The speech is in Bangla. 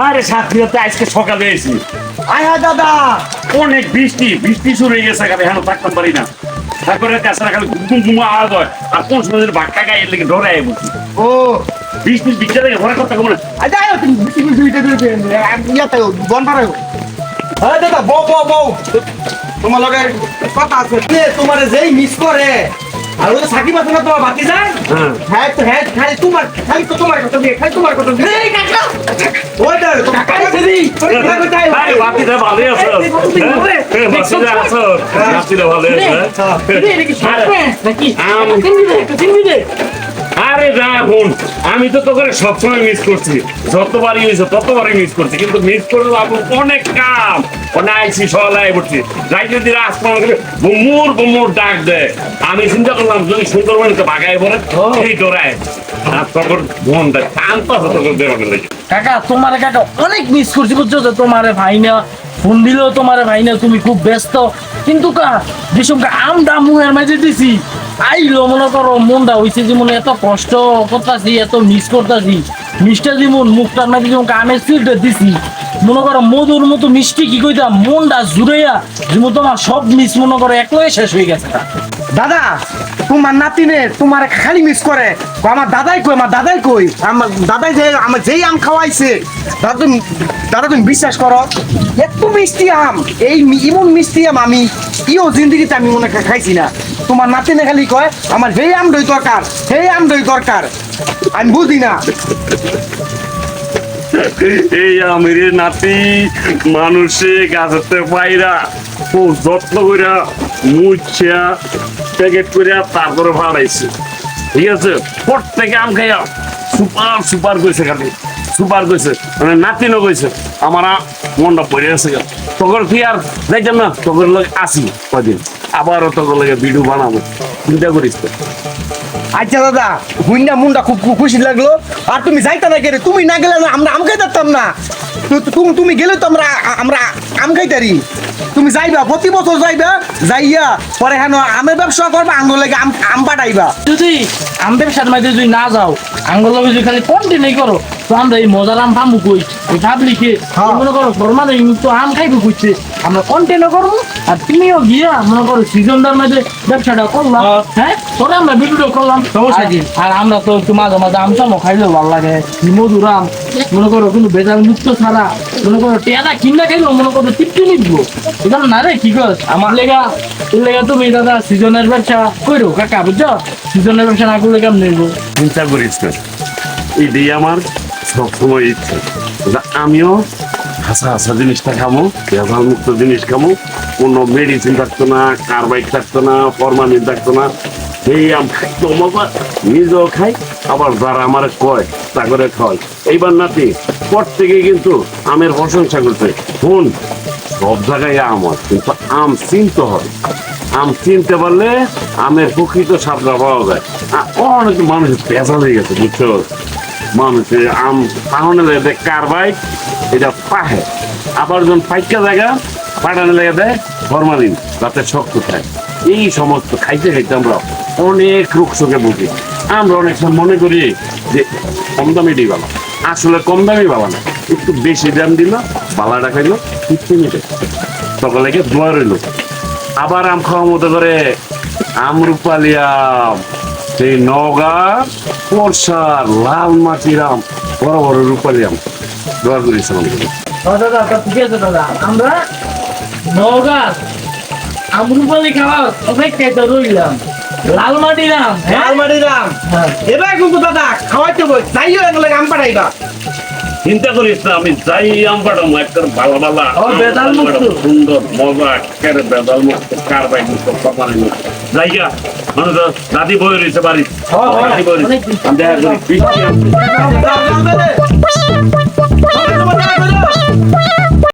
আরে সাথীতে আজকে সকালে এসেছি আয় হ্যাঁ দাদা। অনেক বৃষ্টি বৃষ্টি শুরু হয়ে গেছে এখানে হেন থাকতে পারি না। তারপরে তাছাড়া খালি ঘুম ঘুম আওয়াজ হয় আর কোন সময় বাক্কা গায়ে লেগে ডরে আয় বলছি। ও। বৃষ্টি বিচ্ছা থেকে ঘরে করতে কমে আয় যাই তুমি দুইটা দুইটা ইয়াতে বন পারে হ্যাঁ দাদা বউ বউ বউ। তোমার লগে কথা আছে। তোমার যেই মিস করে। আর ওই সাকিব আছে না তোমার বাতি যায় হ্যাঁ। হ্যাঁ তো হ্যাঁ খালি তোমার খালি তো তোমার কথা দিয়ে খালি তোমার কথা দিয়ে। এই কাকা! ওই দাঁড় তো কাকা আছে দি তোর কথা কোথায় আরে বাতিটা ভালোই আছে। হ্যাঁ, বাতিটা আছে। বাতিটা ভালো আছে আরে না বোন আমি তো তোকে সবসময় মিস করছি। যতবারই হয়েছে ততবারই মিস করছি। কিন্তু মিস করে আপনি অনেক কাম। অনেক আইসি সলাই পড়ছি। দিন আসমান করে বুমুর বুমুর ডাক দেয় আমি চিন্তা করলাম যদি সুন্দরবনকে বাগায় পড়ে এই ডরায়। আর তখন বোনটা শান্ত হতো বেরোনে লেগে কাকা তোমারে কাকা অনেক মিস করছি বুঝছ? তো তোমারে ভাই না ফোন দিলেও তোমারে ভাই না তুমি খুব ব্যস্ত। কিন্তু কা যেসব আমটা মুহের মাঝে দিছি আইলো মনে করো মনটা হইছে যে মনে এত কষ্ট করতাছি, এত মিস করতাছি। মিষ্টা যেমন মুখটার মাঝে যেমন আমের সিলটা দিছি। মনে করো মধুর মতো মিষ্টি কি কইতাম, মনটা জুড়াইয়া যেমন তোমার সব মিস মনে করো একলাই শেষ হয়ে গেছে। দাদা, তোমার নাতিনে তোমার খালি মিস করে। আমার দাদাই কই, আমার দাদাই কই? আমার দাদাই যে, আমার যেই আম খাওয়াইছে, দাদা তুমি দাদা তুমি বিশ্বাস করো, এত মিষ্টি আম, এই এমন মিষ্টি আম আমি ইও জিন্দগিতে আমি মনে খাইছি না। তোমার নাতিনে খালি কয়, আমার যেই আম দই দরকার, সেই আম দই দরকার। আমি বুঝি না। এই আমের নাতি মানুষে গাছেতে পাইরা খুব যত্ন কইরা মুছা প্যাকেট কইরা তারপরে ভাড়াইছে। ঠিক আছে? প্রত্যেকে আম খাইয়া সুপার সুপার কইছে খালি। সুপার কইছে। মানে নাতিনও কইছে, আমার মনটা পড়ে আছে। তখন কি আর যাইতাম না তখন লোক আসি কদিন আবারও তখন লাগে ভিডিও বানাবো চিন্তা করিস তো আচ্ছা দাদা হুইন্ডা মুন্ডা খুব খুশি লাগল। আর তুমি যাইতা না কেন? তুমি না গেলে না আমরা আম খাইতাম না। তো- তো- তুমি তুমি গেলে তো আমরা আমরা আম খাইতারি তুমি যাইবা প্রতি বছর যাইবা যাইয়া পরে হেন আমের ব্যবসা করবা আঙ্গুল লাগে আম আম পাঠাইবা। যদি আমাদের সাথে মাঝে যদি না যাও আঙ্গুল যদি খালি কন্টিনিউ করো তো আমরা এই মজার আম পামু কই? ওই পাবলিকে হ্যাঁ। মনে করো ফরমান তো আম খাইবে কইছে আমরা কন্টিনিউ করব আর তুমিও গিয়া মনে করো সিজনটার মাঝে ব্যবসাটা করলাম হ্যাঁ। পরে আমরা ভিডিও করলাম। সমস্যা কি? আর আমরা তো একটু মাঝে মাঝে আম চামো খাইলেও ভালো লাগে মধুর আম। মনে করো কিন্তু বেজাল মুক্ত ছাড়া মনে করো টেয়াটা কিনা খাইলেও মনে করো তৃপ্তি নিবো। এটা না রে কি কর আমার লেগা এর লেগা তুমি দাদা সিজনের ব্যবসা কইরো কাকা বুঝছ? সিজনের ব্যবসা না করলে কেমন নেব চিন্তা করিস না। এটাই আমার সবসময় ইচ্ছে আমিও হাসা হাসা জিনিসটা খামো ভেজাল মুক্ত জিনিস খামো, কোনো মেডিসিন থাকতো না কার্বাইড থাকতো না ফরমালিন থাকতো না। এই আম খাইতো মজা নিজেও খাই, আবার যারা আমার কয় তা করে খাওয়াই। এইবার নাতি, প্রত্যেকে কিন্তু আমের প্রশংসা করছে। শুন, সব জায়গায় আম হয়, কিন্তু আম চিনতে হয়। আম চিনতে পারলে আমের প্রকৃত স্বাদটা পাওয়া যায়। অনেক মানুষ পেঁচা হয়ে গেছে বুঝতে বুঝছ? মানুষের আম পাহনে দেয় কার্বাইড এটা পাহে। আবার যখন পাইকা জায়গা পাঠানে লেগে দেয় ফরমালিন যাতে শক্ত থাকে এই সমস্ত খাইতে খাইতে আমরা অনেক রোগ শোকে ভুগি। আমরা অনেক সময় মনে করি যে কম দামিটাই ভালো। আসলে কম দামি ভালো না। একটু বেশি দাম দিল, বালাটা খাইলো, তৃপ্তি মিটে। সকালে গিয়ে দোয়া রইল। আবার আম খাওয়া মতো করে আম। সেই নগা বর্ষার লাল মাটির আম বড় বড় রূপালি আম দোয়া করেছিলাম ও দাদা ঠিক আছে দাদা। আমরা নওগাঁ আমরুপালি খাওয়ার অপেক্ষায় রইলাম। লাল মাটি রাম লাল মাটি দাম হ্যাঁ। এবার কিন্তু দাদা খাওয়াইতে বই যাইও এগুলো আম পাঠাইবা। চিন্তা করিস না আমি যাই আম পাঠাবো একটা ভালো ভালো। সুন্দর মজা একেবারে বেদাল মুক্ত কারবাই মুক্ত কমানি মুক্ত। মানুষ দাদি বই রয়েছে বাড়ি দাদি বই দেখা করি বৃষ্টি